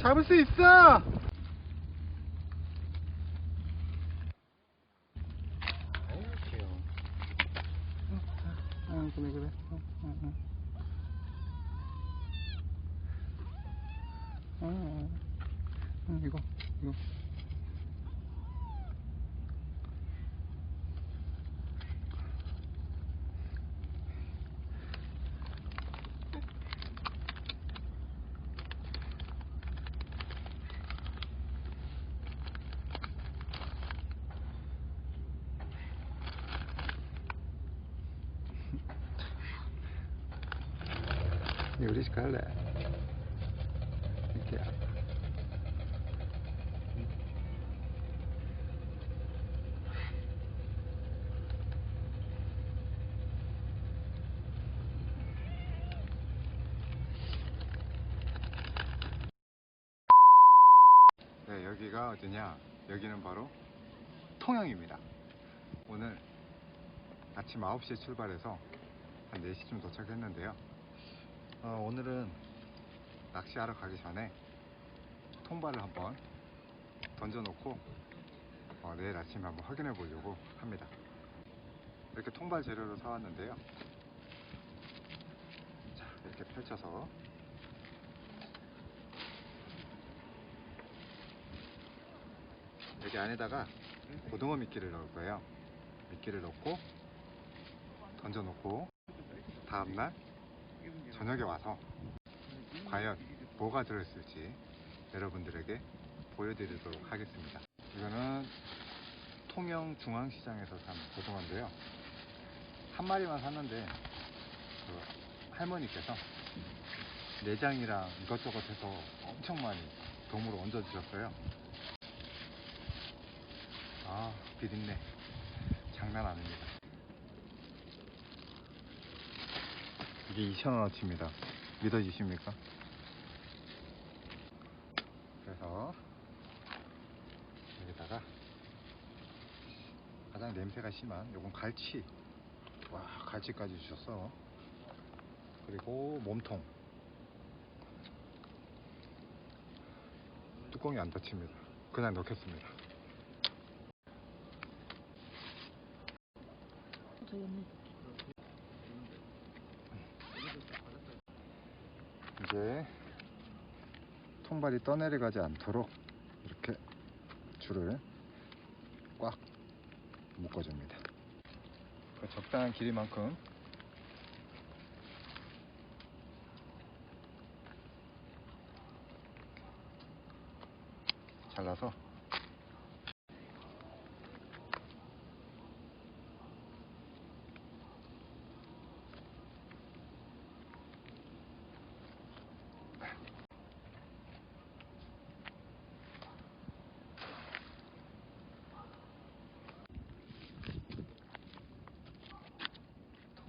잡을 수 있어! 응, 응, 그래, 그래. 응. 응, 응, 응, 이거, 이거. 요리 시킬래? 이렇게. 네, 여기가 어디냐? 여기는 바로 통영입니다. 오늘 아침 9시에 출발해서 한 4시쯤 도착했는데요. 어, 오늘은 낚시하러 가기 전에 통발을 한번 던져놓고 어, 내일 아침에 한번 확인해 보려고 합니다. 이렇게 통발 재료로 사왔는데요. 자, 이렇게 펼쳐서 여기 안에다가 고등어 미끼를 넣을 거예요. 미끼를 넣고 던져놓고 다음날 저녁에 와서 과연 뭐가 들어있을지 여러분들에게 보여드리도록 하겠습니다. 이거는 통영 중앙시장에서 산 고등어인데요. 한 마리만 샀는데 그 할머니께서 내장이랑 이것저것 해서 엄청 많이 돔으로 얹어 주셨어요. 아 비린내 장난 아닙니다. 이게 2,000원어치입니다. 믿어지십니까? 그래서 여기다가 가장 냄새가 심한 요건 갈치. 와 갈치까지 주셨어 그리고 몸통. 뚜껑이 안 닫힙니다. 그냥 넣겠습니다 이제 통발이 떠내려가지 않도록 이렇게 줄을 꽉 묶어줍니다. 그 적당한 길이만큼 잘라서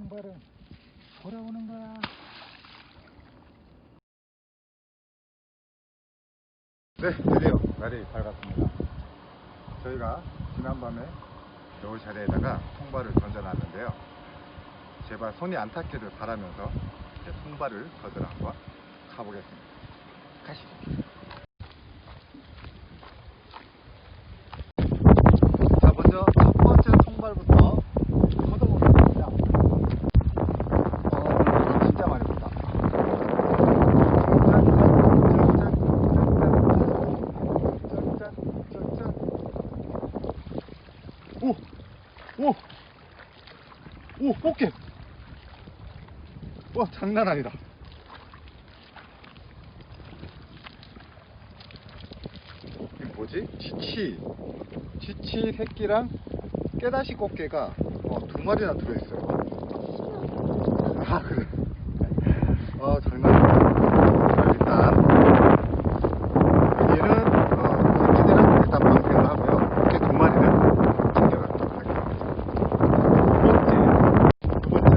발은 돌아오는 거야. 네, 드디어 날이 밝았습니다. 저희가 지난밤에 겨울 자리에다가 통발을 던져놨는데요. 제발 손이 안 닿기를 바라면서 통발을 거들어 한번 가보겠습니다. 가시죠. 꽃게! 와, 장난 아니다. 이게 뭐지? 지치. 지치 새끼랑 깨다시 꽃게가 어, 두 마리나 들어있어요. 아 그래. 아 장난 아니다. 자 일단 얘는 어, 새끼들은 일단 방생을 하고요. 이렇게 두 마리는 챙겨가도록 하겠습니다. 두 번째, 두 번째.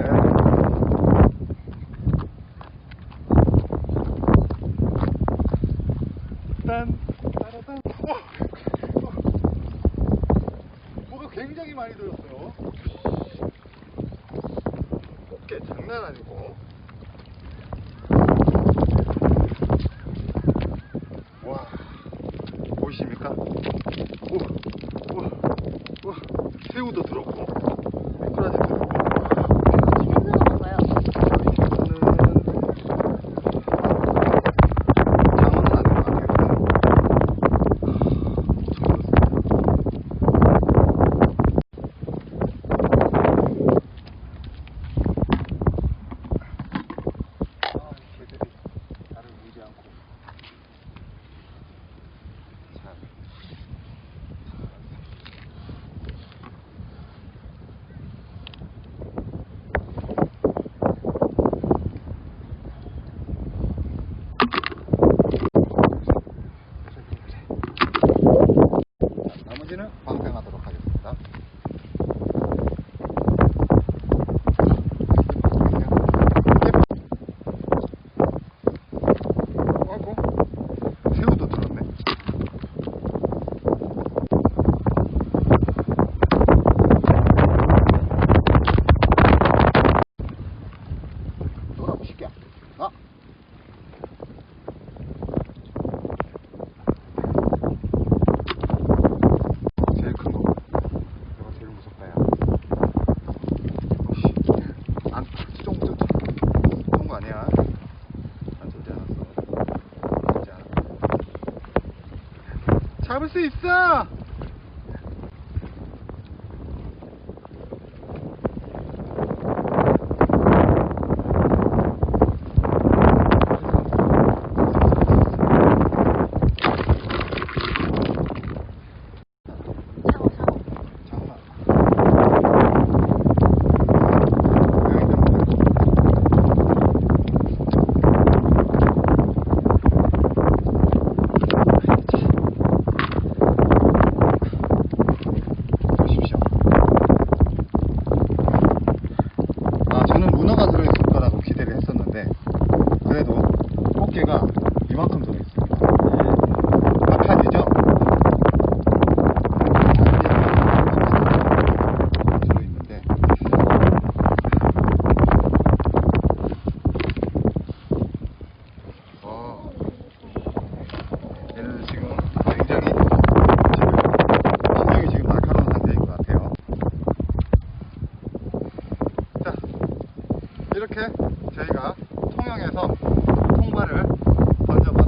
딴 따라딴. 어, 어. 뭐가 굉장히 많이 들었어요. 꽃게 장난 아니고. 잡을 수 있어! 이렇게 저희가 통영에서 통발을 던져봤습니다.